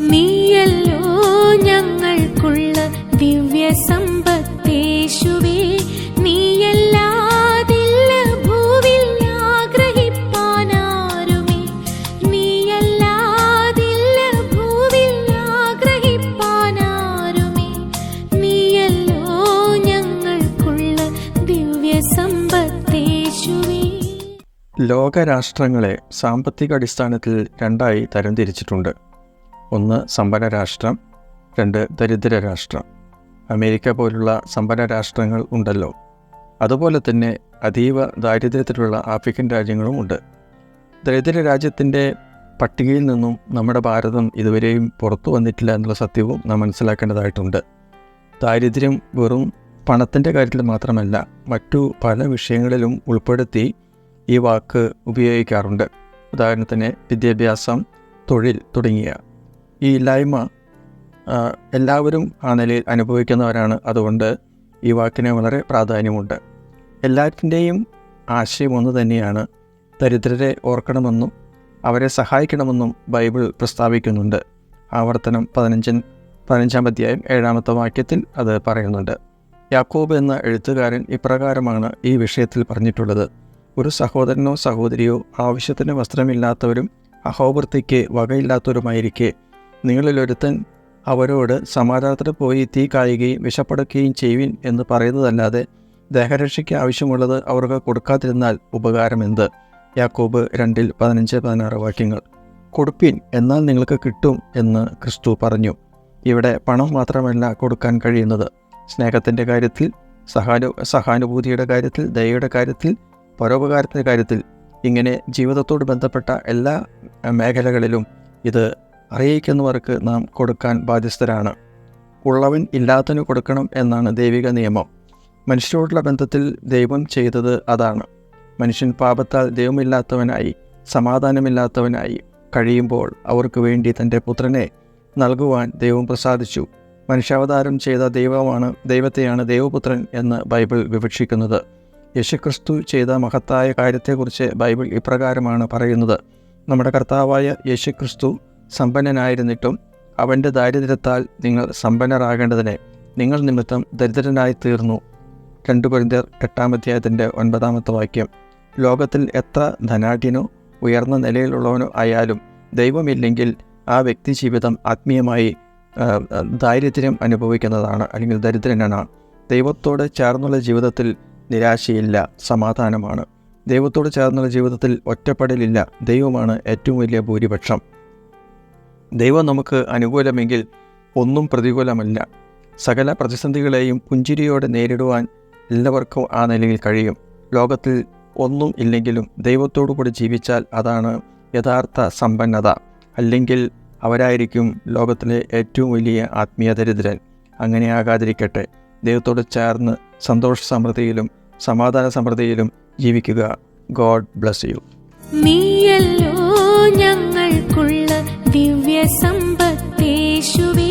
നീയല്ലോ ഞങ്ങൾക്കുള്ള ദിവ്യ സമ്പത്തേശുവേ നീയല്ലാതില്ല ഭൂവിൽ ആഗ്രഹിപ്പാനാരുമേ. നീയല്ലാതില്ല ഭൂവിൽ ആഗ്രഹിപ്പാനാരുമേ. നീയല്ലോ ഞങ്ങൾക്കുള്ള ദിവ്യ സമ്പത്തേശുവേ ലോകരാഷ്ട്രങ്ങളെ സാമ്പത്തിക അടിസ്ഥാനത്തിൽ രണ്ടായി തരംതിരിച്ചിട്ടുണ്ട്. ഒന്ന് സമ്പന്ന രാഷ്ട്രം രണ്ട് ദരിദ്ര രാഷ്ട്രം. അമേരിക്ക പോലുള്ള സമ്പന്ന രാഷ്ട്രങ്ങൾ ഉണ്ടല്ലോ. അതുപോലെ തന്നെ അതീവ ദാരിദ്ര്യത്തിലുള്ള ആഫ്രിക്കൻ രാജ്യങ്ങളും ഉണ്ട്. ദരിദ്ര രാജ്യത്തിന്റെ പട്ടികയിൽ നിന്നും നമ്മുടെ ഭാരതം ഇതുവരെയും പുറത്തു വന്നിട്ടില്ല എന്നുള്ള സത്യവും നാം മനസ്സിലാക്കേണ്ടതായിട്ടുണ്ട്. ദാരിദ്ര്യം വെറും പണത്തിന്റെ കാര്യത്തിൽ മാത്രമല്ല മറ്റു പല വിഷയങ്ങളിലും ഉൾപ്പെടുത്തി ഈ വാക്ക് ഉപയോഗിക്കാറുണ്ട്. ഉദാഹരണത്തിന് വിദ്യാഭ്യാസം തൊഴിൽ തുടങ്ങിയ. ഈ ഇല്ലായ്മ എല്ലാവരും ആ നിലയിൽ അനുഭവിക്കുന്നവരാണ്. അതുകൊണ്ട് ഈ വാക്കിന് വളരെ പ്രാധാന്യമുണ്ട്. എല്ലാറ്റിന്റെയും ആശയം ഒന്ന് തന്നെയാണ് ദരിദ്രരെ ഓർക്കണമെന്നും അവരെ സഹായിക്കണമെന്നും ബൈബിൾ പ്രസ്താവിക്കുന്നുണ്ട്. ആവർത്തനം പതിനഞ്ചൻ പതിനഞ്ചാം അധ്യായം ഏഴാമത്തെ വാക്യത്തിൽ അത് പറയുന്നുണ്ട്. യാക്കോബ് എന്ന എഴുത്തുകാരൻ ഇപ്രകാരമാണ് ഈ വിഷയത്തിൽ പറഞ്ഞിട്ടുള്ളത്. ഒരു സഹോദരനോ സഹോദരിയോ ആവശ്യത്തിന് വസ്ത്രമില്ലാത്തവരും അഹോവൃത്തിക്ക് വകയില്ലാത്തവരുമായിരിക്കെ നിങ്ങളിലൊരുത്തൻ അവരോട് സമാധാനത്തിന് പോയി തീ കായുകയും വിശപ്പെടുകയും ചെയ്യുവിൻ എന്ന് പറയുന്നതല്ലാതെ ദേഹരക്ഷയ്ക്ക് ആവശ്യമുള്ളത് അവർക്ക് കൊടുക്കാതിരുന്നാൽ ഉപകാരമെന്ത് യാക്കോബ് രണ്ടിൽ പതിനഞ്ച് പതിനാറ് വാക്യങ്ങൾ. കൊടുപ്പിൻ എന്നാൽ നിങ്ങൾക്ക് കിട്ടും എന്ന് ക്രിസ്തു പറഞ്ഞു. ഇവിടെ പണം മാത്രമല്ല കൊടുക്കാൻ കഴിയുന്നത്. സ്നേഹത്തിന്റെ കാര്യത്തിൽ സഹാനു സഹാനുഭൂതിയുടെ കാര്യത്തിൽ ദയയുടെ കാര്യത്തിൽ പരോപകാരത്തിന്റെ കാര്യത്തിൽ. ഇങ്ങനെ ജീവിതത്തോട് ബന്ധപ്പെട്ട എല്ലാ മേഖലകളിലും ഇത് അറിയിക്കുന്നവർക്ക് നാം കൊടുക്കാൻ ബാധ്യസ്ഥരാണ്. ഉള്ളവൻ ഇല്ലാത്തതിന് കൊടുക്കണം എന്നാണ് ദൈവിക നിയമം. മനുഷ്യരോടുള്ള ബന്ധത്തിൽ ദൈവം ചെയ്തത് അതാണ്. മനുഷ്യൻ പാപത്താൽ ദൈവമില്ലാത്തവനായി സമാധാനമില്ലാത്തവനായി കഴിയുമ്പോൾ അവർക്ക് വേണ്ടി തന്റെ പുത്രനെ നൽകുവാൻ ദൈവം പ്രസാദിച്ചു. മനുഷ്യാവതാരം ചെയ്ത ദൈവമാണ് ദൈവത്തെയാണ് ദൈവപുത്രൻ എന്ന് ബൈബിൾ വിവക്ഷിക്കുന്നത്. യേശുക്രിസ്തു ചെയ്ത മഹത്തായ കാര്യത്തെക്കുറിച്ച് ബൈബിൾ ഇപ്രകാരമാണ് പറയുന്നത്. നമ്മുടെ കർത്താവായ യേശുക്രിസ്തു സമ്പന്നനായിരുന്നിട്ടും അവന്റെ ദാരിദ്ര്യത്താൽ നിങ്ങൾ സമ്പന്നരാകേണ്ടതിനെ നിങ്ങൾ നിമിത്തം ദരിദ്രനായി തീർന്നു രണ്ട് കൊരിന്ത്യർ എട്ടാമധ്യായത്തിന്റെ ഒൻപതാമത്തെ വാക്യം. ലോകത്തിൽ എത്ര ധനാഢ്യനോ ഉയർന്ന നിലയിലുള്ളവനോ ആയാലും ദൈവമില്ലെങ്കിൽ ആ വ്യക്തി ജീവിതം ആത്മീയമായി ദാരിദ്ര്യം അനുഭവിക്കുന്നതാണ് അല്ലെങ്കിൽ ദരിദ്രനാണ്. ദൈവത്തോട് ചേർന്നുള്ള ജീവിതത്തിൽ നിരാശയില്ല സമാധാനമാണ്. ദൈവത്തോട് ചേർന്നുള്ള ജീവിതത്തിൽ ഒറ്റപ്പെടലില്ല ദൈവമാണ് ഏറ്റവും വലിയ ഭൂരിപക്ഷം. ദൈവം നമുക്ക് അനുകൂലമെങ്കിൽ ഒന്നും പ്രതികൂലമല്ല. സകല പ്രതിസന്ധികളെയും പുഞ്ചിരിയോടെ നേരിടുവാൻ എല്ലാവർക്കും ആ നിലയിൽ കഴിയും. ലോകത്തിൽ ഒന്നും ഇല്ലെങ്കിലും ദൈവത്തോടു കൂടി ജീവിച്ചാൽ അതാണ് യഥാർത്ഥ സമ്പന്നത. അല്ലെങ്കിൽ അവരായിരിക്കും ലോകത്തിലെ ഏറ്റവും വലിയ ആത്മീയ ദരിദ്രൻ. അങ്ങനെ ആകാതിരിക്കട്ടെ. ദൈവത്തോട് ചേർന്ന് സന്തോഷ സമൃദ്ധിയിലും സമാധാന സമൃദ്ധിയിലും ജീവിക്കുക. God bless you. നീയല്ലോ ഞങ്ങൾക്കുള്ള ദിവ്യ സമ്പത്തേശുവേ